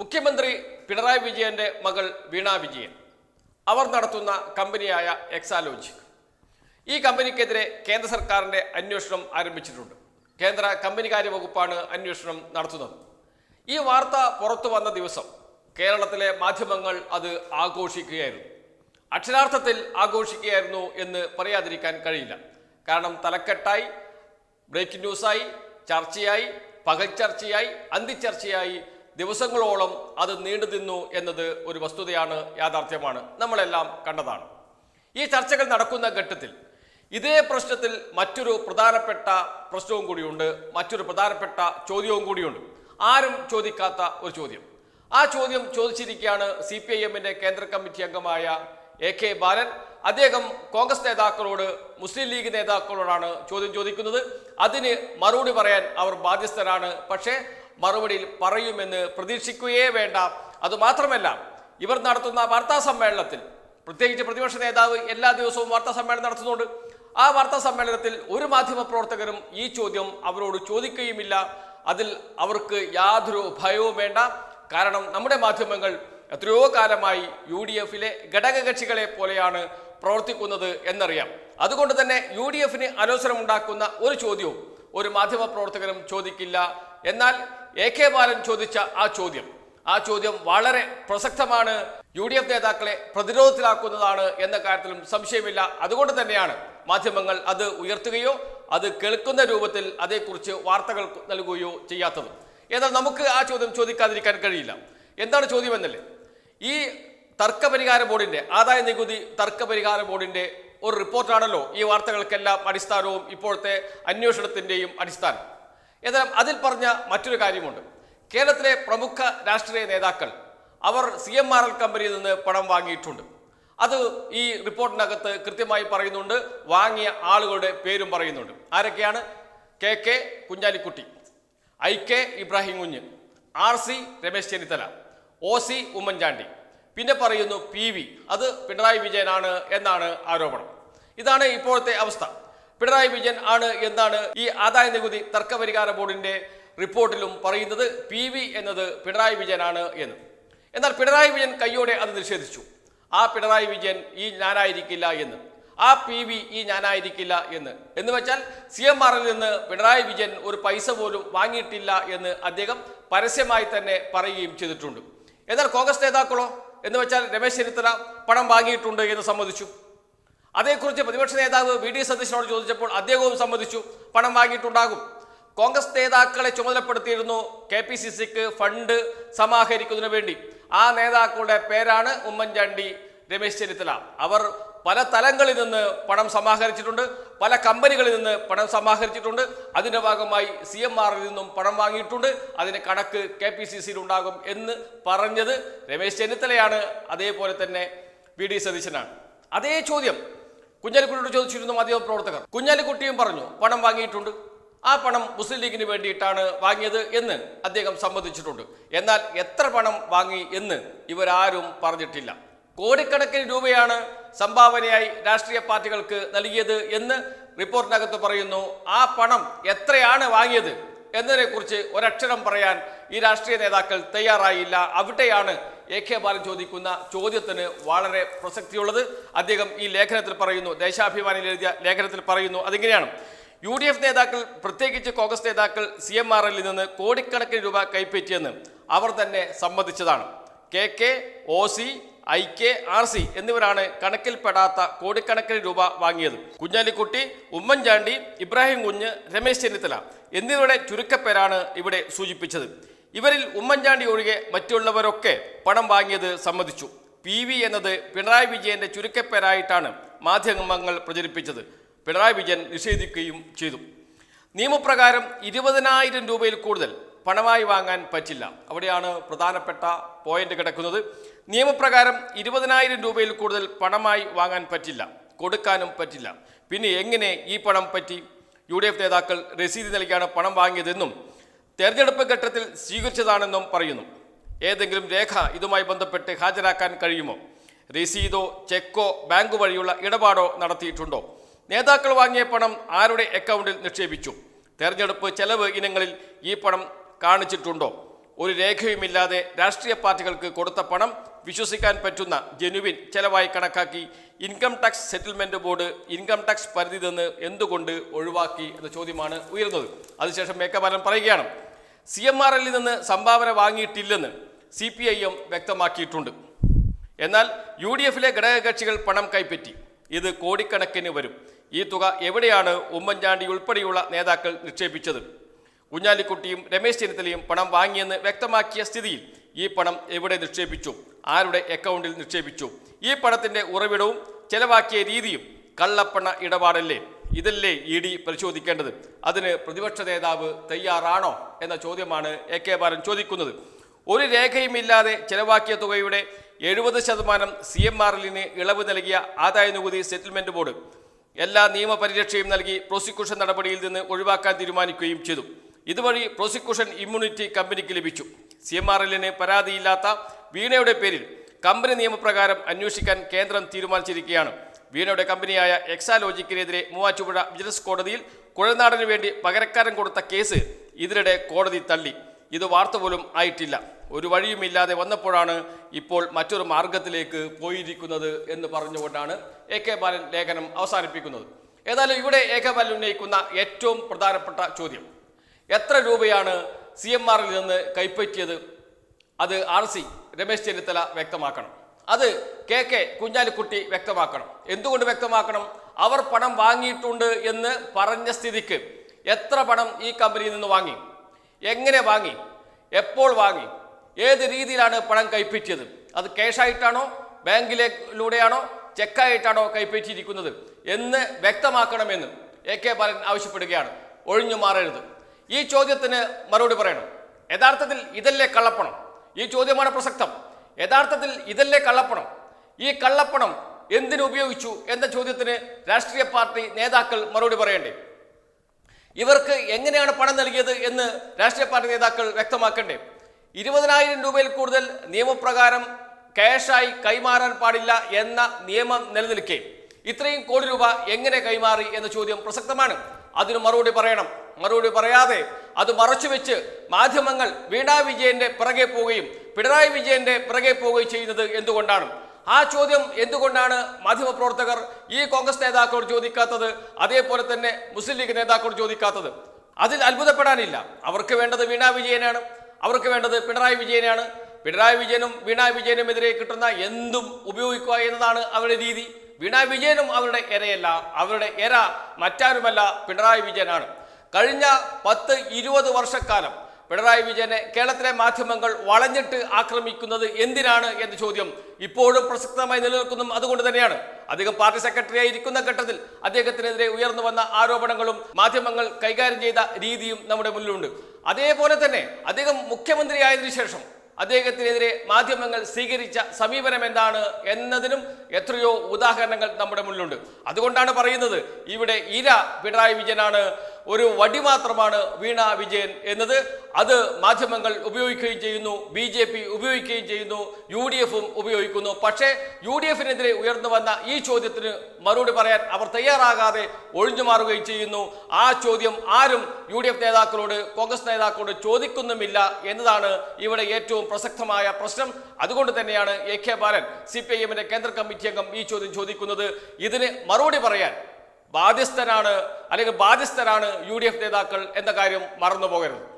മുഖ്യമന്ത്രി പിണറായി വിജയന്റെ മകൾ വീണ വിജയൻ. അവർ നടത്തുന്ന കമ്പനിയായ എക്സാലോജിക് ഈ കമ്പനിക്കെതിരെ കേന്ദ്ര സർക്കാരിന്റെ അന്വേഷണം ആരംഭിച്ചിട്ടുണ്ട്. കേന്ദ്ര കമ്പനികാര്യ വകുപ്പാണ് അന്വേഷണം നടത്തുന്നത്. ഈ വാർത്ത പുറത്തു വന്ന ദിവസം കേരളത്തിലെ മാധ്യമങ്ങൾ അത് ആഘോഷിക്കുകയായിരുന്നു. അക്ഷരാർത്ഥത്തിൽ ആഘോഷിക്കുകയായിരുന്നു എന്ന് പറയാതിരിക്കാൻ കഴിയില്ല. കാരണം തലക്കെട്ടായി ബ്രേക്കിംഗ് ന്യൂസായി ചർച്ചയായി പകൽ ചർച്ചയായി അന്തിച്ചർച്ചയായി ദിവസങ്ങളോളം അത് നീണ്ടു നിന്നു എന്നത് ഒരു വസ്തുതയാണ് യാഥാർത്ഥ്യമാണ്. നമ്മളെല്ലാം കണ്ടതാണ്. ഈ ചർച്ചകൾ നടക്കുന്ന ഘട്ടത്തിൽ ഇതേ പ്രശ്നത്തിൽ മറ്റൊരു പ്രധാനപ്പെട്ട പ്രശ്നവും കൂടിയുണ്ട്. മറ്റൊരു പ്രധാനപ്പെട്ട ചോദ്യവും കൂടിയുണ്ട്. ആരും ചോദിക്കാത്ത ഒരു ചോദ്യം. ആ ചോദ്യം ചോദിച്ചിരിക്കുകയാണ് സി പി ഐ എമ്മിന്റെ കേന്ദ്ര കമ്മിറ്റി അംഗമായ എ കെ ബാലൻ. അദ്ദേഹം കോൺഗ്രസ് നേതാക്കളോട് മുസ്ലിം ലീഗ് നേതാക്കളോടാണ് ചോദ്യം ചോദിക്കുന്നത്. അതിന് മറുപടി പറയാൻ അവർ ബാധ്യസ്ഥരാണ്. പക്ഷേ മറുപടിയിൽ പറയുമെന്ന് പ്രതീക്ഷിക്കുകയേ വേണ്ട. അതുമാത്രമല്ല ഇവർ നടത്തുന്ന വാർത്താ സമ്മേളനത്തിൽ പ്രത്യേകിച്ച് പ്രതിപക്ഷ നേതാവ് എല്ലാ ദിവസവും വാർത്താ സമ്മേളനം നടത്തുന്നുണ്ട്. ആ വാർത്താ സമ്മേളനത്തിൽ ഒരു മാധ്യമ പ്രവർത്തകരും ഈ ചോദ്യം അവരോട് ചോദിക്കുകയുമില്ല. അതിൽ അവർക്ക് യാതൊരു ഭയവും വേണ്ട. കാരണം നമ്മുടെ മാധ്യമങ്ങൾ എത്രയോ കാലമായി യു ഡി എഫിലെ ഘടകകക്ഷികളെ പോലെയാണ് പ്രവർത്തിക്കുന്നത് എന്നറിയാം. അതുകൊണ്ട് തന്നെ യു ഡി എഫിന് അലോസരമുണ്ടാക്കുന്ന ഒരു ചോദ്യവും ഒരു മാധ്യമ പ്രവർത്തകരും ചോദിക്കില്ല. എന്നാൽ എ കെ ബാലൻ ചോദിച്ച ആ ചോദ്യം. ആ ചോദ്യം വളരെ പ്രസക്തമാണ്. യു ഡി എഫ് നേതാക്കളെ പ്രതിരോധത്തിലാക്കുന്നതാണ് എന്ന കാര്യത്തിലും സംശയമില്ല. അതുകൊണ്ട് തന്നെയാണ് മാധ്യമങ്ങൾ അത് ഉയർത്തുകയോ അത് കേൾക്കുന്ന രൂപത്തിൽ അതേക്കുറിച്ച് വാർത്തകൾ നൽകുകയോ ചെയ്യാത്തത്. എന്നാൽ നമുക്ക് ആ ചോദ്യം ചോദിക്കാതിരിക്കാൻ കഴിയില്ല. എന്താണ് ചോദ്യം എന്നല്ലേ? ഈ തർക്കപരിഹാര ബോർഡിന്റെ ആദായ നികുതി തർക്കപരിഹാര ബോർഡിന്റെ ഒരു റിപ്പോർട്ടാണല്ലോ ഈ വാർത്തകൾക്കെല്ലാം അടിസ്ഥാനവും ഇപ്പോഴത്തെ അന്വേഷണത്തിന്റെയും അടിസ്ഥാനം. എന്നാൽ അതിൽ പറഞ്ഞ മറ്റൊരു കാര്യമുണ്ട്. കേരളത്തിലെ പ്രമുഖ രാഷ്ട്രീയ നേതാക്കൾ അവർ സി എം ആർ എൽ കമ്പനിയിൽ നിന്ന് പണം വാങ്ങിയിട്ടുണ്ട്. അത് ഈ റിപ്പോർട്ടിനകത്ത് കൃത്യമായി പറയുന്നുണ്ട്. വാങ്ങിയ ആളുകളുടെ പേരും പറയുന്നുണ്ട്. ആരൊക്കെയാണ്? K K Kunhalikutty I K Ibrahim Kunju R C Ramesh Chennithala O C Oommen Chandy. പിന്നെ പറയുന്നു പി വി. അത് പിണറായി വിജയനാണ് എന്നാണ് ആരോപണം. ഇതാണ് ഇപ്പോഴത്തെ അവസ്ഥ. പിണറായി വിജയൻ ആണ് എന്നാണ് ഈ ആദായ നികുതി തർക്കപരിഹാര ബോർഡിന്റെ റിപ്പോർട്ടിലും പറയുന്നത്. പി വി എന്നത് പിണറായി വിജയനാണ് എന്ന്. എന്നാൽ പിണറായി വിജയൻ കയ്യോടെ അത് നിഷേധിച്ചു. ആ പിണറായി വിജയൻ ഈ ഞാനായിരിക്കില്ല എന്ന്. ആ പി വി ഈ ഞാനായിരിക്കില്ല എന്ന്. എന്ന് വെച്ചാൽ സി എം ആറിൽ നിന്ന് പിണറായി വിജയൻ ഒരു പൈസ പോലും വാങ്ങിയിട്ടില്ല എന്ന് അദ്ദേഹം പരസ്യമായി തന്നെ പറയുകയും ചെയ്തിട്ടുണ്ട്. എന്നാൽ കോൺഗ്രസ് നേതാക്കളോ? എന്ന് വെച്ചാൽ രമേശ് ചെന്നിത്തല പണം വാങ്ങിയിട്ടുണ്ട് എന്ന് സമ്മതിച്ചു. അതേക്കുറിച്ച് പ്രതിപക്ഷ നേതാവ് വി ഡി സതീശനോട് ചോദിച്ചപ്പോൾ അദ്ദേഹവും സമ്മതിച്ചു. പണം വാങ്ങിയിട്ടുണ്ടാകും. കോൺഗ്രസ് നേതാക്കളെ ചുമതലപ്പെടുത്തിയിരുന്നു കെ പി സി സിക്ക് ഫണ്ട് സമാഹരിക്കുന്നതിനു വേണ്ടി. ആ നേതാക്കളുടെ പേരാണ് ഉമ്മൻചാണ്ടി രമേശ് ചെന്നിത്തല. അവർ പല തലങ്ങളിൽ നിന്ന് പണം സമാഹരിച്ചിട്ടുണ്ട് പല കമ്പനികളിൽ നിന്ന് പണം സമാഹരിച്ചിട്ടുണ്ട്. അതിന്റെ ഭാഗമായി സി എം ആറിൽ നിന്നും പണം വാങ്ങിയിട്ടുണ്ട്. അതിന് കണക്ക് കെ പി സി സിയിൽ ഉണ്ടാകും എന്ന് പറഞ്ഞത് രമേശ് ചെന്നിത്തലയാണ്. അതേപോലെ തന്നെ വി ഡി സതീശനാണ്. അതേ ചോദ്യം കുഞ്ഞാലിക്കുട്ടിയോട് ചോദിച്ചിരുന്നു മാധ്യമ പ്രവർത്തകർ. കുഞ്ഞാലിക്കുട്ടിയും പറഞ്ഞു പണം വാങ്ങിയിട്ടുണ്ട്. ആ പണം മുസ്ലിം ലീഗിന് വേണ്ടിയിട്ടാണ് വാങ്ങിയത് എന്ന് അദ്ദേഹം സമ്മതിച്ചിട്ടുണ്ട്. എന്നാൽ എത്ര പണം വാങ്ങി എന്ന് ഇവരാരും പറഞ്ഞിട്ടില്ല. കോടിക്കണക്കിന് രൂപയാണ് സംഭാവനയായി രാഷ്ട്രീയ പാർട്ടികൾക്ക് നൽകിയത് എന്ന് റിപ്പോർട്ടിനകത്ത് പറയുന്നു. ആ പണം എത്രയാണ് വാങ്ങിയത് എന്നതിനെക്കുറിച്ച് ഒരക്ഷരം പറയാൻ ഈ രാഷ്ട്രീയ നേതാക്കൾ തയ്യാറായില്ല. അവിടെയാണ് എ കെ ബാലൻ ചോദിക്കുന്ന ചോദ്യത്തിന് വളരെ പ്രസക്തിയുള്ളത് അദ്ദേഹം ഈ ലേഖനത്തിൽ പറയുന്നു. ദേശാഭിമാനിയിൽ എഴുതിയ ലേഖനത്തിൽ പറയുന്നു. അതിങ്ങനെയാണ്? യു ഡി എഫ് നേതാക്കൾ പ്രത്യേകിച്ച് കോൺഗ്രസ് നേതാക്കൾ സി എം ആർ എല്ലിൽ നിന്ന് കോടിക്കണക്കിന് രൂപ കൈപ്പറ്റിയെന്ന് അവർ തന്നെ സമ്മതിച്ചതാണ്. K K O C I K R C എന്നിവരാണ് കണക്കിൽപ്പെടാത്ത കോടിക്കണക്കിന് രൂപ വാങ്ങിയത്. കുഞ്ഞാലിക്കുട്ടി ഉമ്മൻചാണ്ടി ഇബ്രാഹിം കുഞ്ഞ് രമേശ് ചെന്നിത്തല എന്നിവരുടെ ചുരുക്കപ്പേരാണ് ഇവിടെ സൂചിപ്പിച്ചത്. ഇവരിൽ ഉമ്മൻചാണ്ടി ഒഴികെ മറ്റുള്ളവരൊക്കെ പണം വാങ്ങിയത് സമ്മതിച്ചു. പി വി എന്നത് പിണറായി വിജയന്റെ ചുരുക്കപ്പേരായിട്ടാണ് മാധ്യമങ്ങൾ പ്രചരിപ്പിച്ചത്. പിണറായി വിജയൻ നിഷേധിക്കുകയും ചെയ്തു. നിയമപ്രകാരം ഇരുപതിനായിരം രൂപയിൽ കൂടുതൽ പണമായി വാങ്ങാൻ പറ്റില്ല. അവിടെയാണ് പ്രധാനപ്പെട്ട പോയിന്റ് കിടക്കുന്നത്. നിയമപ്രകാരം ഇരുപതിനായിരം രൂപയിൽ കൂടുതൽ പണമായി വാങ്ങാൻ പറ്റില്ല. കൊടുക്കാനും പറ്റില്ല. പിന്നെ എങ്ങനെ ഈ പണം പറ്റി? യു നേതാക്കൾ രസീത് നൽകിയാണ് പണം വാങ്ങിയതെന്നും തെരഞ്ഞെടുപ്പ് ഘട്ടത്തിൽ സ്വീകരിച്ചതാണെന്നും പറയുന്നു. ഏതെങ്കിലും രേഖ ഇതുമായി ബന്ധപ്പെട്ട് ഹാജരാക്കാൻ കഴിയുമോ? രസീതോ ചെക്കോ ബാങ്ക് വഴിയുള്ള ഇടപാടോ നടത്തിയിട്ടുണ്ടോ? നേതാക്കൾ വാങ്ങിയ പണം ആരുടെ അക്കൗണ്ടിൽ നിക്ഷേപിച്ചു? തെരഞ്ഞെടുപ്പ് ചെലവ് ഇനങ്ങളിൽ ഈ പണം കാണിച്ചിട്ടുണ്ടോ? ഒരു രേഖയുമില്ലാതെ രാഷ്ട്രീയ പാർട്ടികൾക്ക് കൊടുത്ത പണം വിശ്വസിക്കാൻ പറ്റുന്ന ജനുവിൻ ചെലവായി കണക്കാക്കി income tax settlement board income tax പരിധി നിന്ന് എന്തുകൊണ്ട് ഒഴിവാക്കി എന്ന ചോദ്യമാണ് ഉയർന്നത് അതിനുശേഷം മേക്കബാലൻ പറയുകയാണ്. സി എം ആർ എല്ലിൽ നിന്ന് സംഭാവന വാങ്ങിയിട്ടില്ലെന്ന് സി പി ഐ എം വ്യക്തമാക്കിയിട്ടുണ്ട്. എന്നാൽ യു ഡി എഫിലെ ഘടകകക്ഷികൾ പണം കൈപ്പറ്റി. ഇത് കോടിക്കണക്കിന് വരും. ഈ തുക എവിടെയാണ് ഉമ്മൻചാണ്ടി ഉൾപ്പെടെയുള്ള നേതാക്കൾ നിക്ഷേപിച്ചത്? കുഞ്ഞാലിക്കുട്ടിയും രമേശ് ചെന്നിത്തലയും പണം വാങ്ങിയെന്ന് വ്യക്തമാക്കിയ സ്ഥിതിയിൽ ഈ പണം എവിടെ നിക്ഷേപിച്ചു? ആരുടെ അക്കൗണ്ടിൽ നിക്ഷേപിച്ചു? ഈ പണത്തിന്റെ ഉറവിടവും ചെലവാക്കിയ രീതിയും കള്ളപ്പണ ഇടപാടല്ലേ? ഇതല്ലേ ഇ ഡി പരിശോധിക്കേണ്ടത്? അതിന് പ്രതിപക്ഷ നേതാവ് തയ്യാറാണോ എന്ന ചോദ്യമാണ് എ കെ ബാലൻ ചോദിക്കുന്നത്. ഒരു രേഖയുമില്ലാതെ ചെലവാക്കിയ തുകയുടെ എഴുപത് ശതമാനം സി എം ആർ എല്ലിന് ഇളവ് നൽകിയ ആദായ നികുതി സെറ്റിൽമെന്റ് ബോർഡ്. എല്ലാ നിയമപരിരക്ഷയും നൽകി പ്രോസിക്യൂഷൻ നടപടിയിൽ നിന്ന് ഒഴിവാക്കാൻ തീരുമാനിക്കുകയും ചെയ്തു. ഇതുവഴി പ്രോസിക്യൂഷൻ ഇമ്മ്യൂണിറ്റി കമ്പനിക്ക് ലഭിച്ചു. സി എം ആർ എല്ലിന് പരാതിയില്ലാത്ത വീണയുടെ പേരിൽ കമ്പനി നിയമപ്രകാരം അന്വേഷിക്കാൻ കേന്ദ്രം തീരുമാനിച്ചിരിക്കുകയാണ്. വീണയുടെ കമ്പനിയായ എക്സാലോജിക്കിനെതിരെ മൂവാറ്റുപുഴ വിജിലൻസ് കോടതിയിൽ കുഴൽനാടന് വേണ്ടി പകരക്കാരൻ കൊടുത്ത കേസ് ഇതിനിടെ കോടതി തള്ളി. ഇത് വാർത്ത പോലും ആയിട്ടില്ല. ഒരു വഴിയുമില്ലാതെ വന്നപ്പോഴാണ് ഇപ്പോൾ മറ്റൊരു മാർഗത്തിലേക്ക് പോയിരിക്കുന്നത് എന്ന് പറഞ്ഞുകൊണ്ടാണ് എ കെ ബാലൻ ലേഖനം അവസാനിപ്പിക്കുന്നത്. ഏതായാലും ഇവിടെ എ കെ ബാലൻ ഉന്നയിക്കുന്ന ഏറ്റവും പ്രധാനപ്പെട്ട ചോദ്യം. എത്ര രൂപയാണ് സി എം ആറിൽ നിന്ന് കൈപ്പറ്റിയത്? അത് ആർ സി രമേശ് ചെന്നിത്തല വ്യക്തമാക്കണം. അത് കെ കെ കുഞ്ഞാലിക്കുട്ടി വ്യക്തമാക്കണം. എന്തുകൊണ്ട് വ്യക്തമാക്കണം? അവർ പണം വാങ്ങിയിട്ടുണ്ട് എന്ന് പറഞ്ഞ സ്ഥിതിക്ക് എത്ര പണം ഈ കമ്പനിയിൽ നിന്ന് വാങ്ങി? എങ്ങനെ വാങ്ങി? എപ്പോൾ വാങ്ങി? ഏത് രീതിയിലാണ് പണം കൈപ്പറ്റിയത്? അത് ക്യാഷായിട്ടാണോ ബാങ്കിലൂടെയാണോ ചെക്കായിട്ടാണോ കൈപ്പറ്റിയിരിക്കുന്നത് എന്ന് വ്യക്തമാക്കണമെന്ന് എ കെ ബാലൻ ആവശ്യപ്പെടുകയാണ്. ഒഴിഞ്ഞു മാറരുത്. ഈ ചോദ്യത്തിന് മറുപടി പറയണം. യഥാർത്ഥത്തിൽ ഇതല്ലേ കള്ളപ്പണം? ഈ ചോദ്യമാണ് പ്രസക്തം. യഥാർത്ഥത്തിൽ ഇതല്ലേ കള്ളപ്പണം? ഈ കള്ളപ്പണം എന്തിനു ഉപയോഗിച്ചു എന്ന ചോദ്യത്തിന് രാഷ്ട്രീയ പാർട്ടി നേതാക്കൾ മറുപടി പറയണ്ടേ? ഇവർക്ക് എങ്ങനെയാണ് പണം നൽകിയത് എന്ന് രാഷ്ട്രീയ പാർട്ടി നേതാക്കൾ വ്യക്തമാക്കണ്ടേ? ഇരുപതിനായിരം രൂപയിൽ കൂടുതൽ നിയമപ്രകാരം ക്യാഷായി കൈമാറാൻ പാടില്ല എന്ന നിയമം നിലനിൽക്കെ. ഇത്രയും കോടി രൂപ എങ്ങനെ കൈമാറി എന്ന ചോദ്യം പ്രസക്തമാണ്. അതിന് മറുപടി പറയണം. മറുപടി പറയാതെ അത് മറച്ചുവെച്ച് മാധ്യമങ്ങൾ വീണാ വിജയന്റെ പിറകെ പോവുകയും പിണറായി വിജയന്റെ പിറകെ പോവുകയും ചെയ്യുന്നത് എന്തുകൊണ്ടാണ്? ആ ചോദ്യം എന്തുകൊണ്ടാണ് മാധ്യമപ്രവർത്തകർ ഈ കോൺഗ്രസ് നേതാക്കളോട് ചോദിക്കാത്തത്? അതേപോലെ തന്നെ മുസ്ലിം ലീഗ് നേതാക്കളോട് ചോദിക്കാത്തത്? അതിൽ അത്ഭുതപ്പെടാനില്ല. അവർക്ക് വേണ്ടത് വീണാ വിജയനാണ്. അവർക്ക് വേണ്ടത് പിണറായി വിജയനാണ്. പിണറായി വിജയനും വീണാ വിജയനുമെതിരെ കിട്ടുന്ന എന്തും ഉപയോഗിക്കുക എന്നതാണ് അവരുടെ രീതി. വീണാ വിജയനും അവരുടെ ഇരയല്ല അവരുടെ ഇര മറ്റാരുമല്ല പിണറായി വിജയനാണ്. കഴിഞ്ഞ പത്ത് ഇരുപത് വർഷക്കാലം പിണറായി വിജയനെ കേരളത്തിലെ മാധ്യമങ്ങൾ വളഞ്ഞിട്ട് ആക്രമിക്കുന്നത് എന്തിനാണ് എന്ന ചോദ്യം ഇപ്പോഴും പ്രസക്തമായി നിലനിൽക്കുന്നതും അതുകൊണ്ട് തന്നെയാണ് അദ്ദേഹം പാർട്ടി സെക്രട്ടറി ആയിരിക്കുന്ന ഘട്ടത്തിൽ അദ്ദേഹത്തിനെതിരെ ഉയർന്നു വന്ന ആരോപണങ്ങളും മാധ്യമങ്ങൾ കൈകാര്യം ചെയ്ത രീതിയും നമ്മുടെ മുന്നിലുണ്ട്. അതേപോലെ തന്നെ അദ്ദേഹം മുഖ്യമന്ത്രിയായതിനു ശേഷം അദ്ദേഹത്തിനെതിരെ മാധ്യമങ്ങൾ സ്വീകരിച്ച സമീപനം എന്താണ് എന്നതിനും എത്രയോ ഉദാഹരണങ്ങൾ നമ്മുടെ മുന്നിലുണ്ട്. അതുകൊണ്ടാണ് പറയുന്നത് ഇവിടെ ഇര പിണറായി വിജയനാണ് ഒരു വടി മാത്രമാണ് വീണ വിജയൻ എന്നത്. അത് മാധ്യമങ്ങൾ ഉപയോഗിക്കുകയും ചെയ്യുന്നു ബി ജെ പി ഉപയോഗിക്കുകയും ചെയ്യുന്നു യു ഡി എഫും ഉപയോഗിക്കുന്നു. പക്ഷേ യു ഡി എഫിനെതിരെ ഉയർന്നു വന്ന ഈ ചോദ്യത്തിന് മറുപടി പറയാൻ അവർ തയ്യാറാകാതെ ഒഴിഞ്ഞു മാറുകയും ചെയ്യുന്നു. ആ ചോദ്യം ആരും യു ഡി എഫ് നേതാക്കളോട് കോൺഗ്രസ് നേതാക്കളോട് ചോദിക്കുന്നുമില്ല എന്നതാണ് ഇവിടെ ഏറ്റവും പ്രസക്തമായ പ്രശ്നം. അതുകൊണ്ട് തന്നെയാണ് A K Balan C P I എമ്മിന്റെ കേന്ദ്ര കമ്മിറ്റി അംഗം ഈ ചോദ്യം ചോദിക്കുന്നത്. ഇതിന് മറുപടി പറയാൻ ബാധ്യസ്ഥനാണ് അല്ലെങ്കിൽ ബാധ്യസ്ഥരാണ് യു നേതാക്കൾ എന്ന കാര്യം മറന്നു പോകരുത്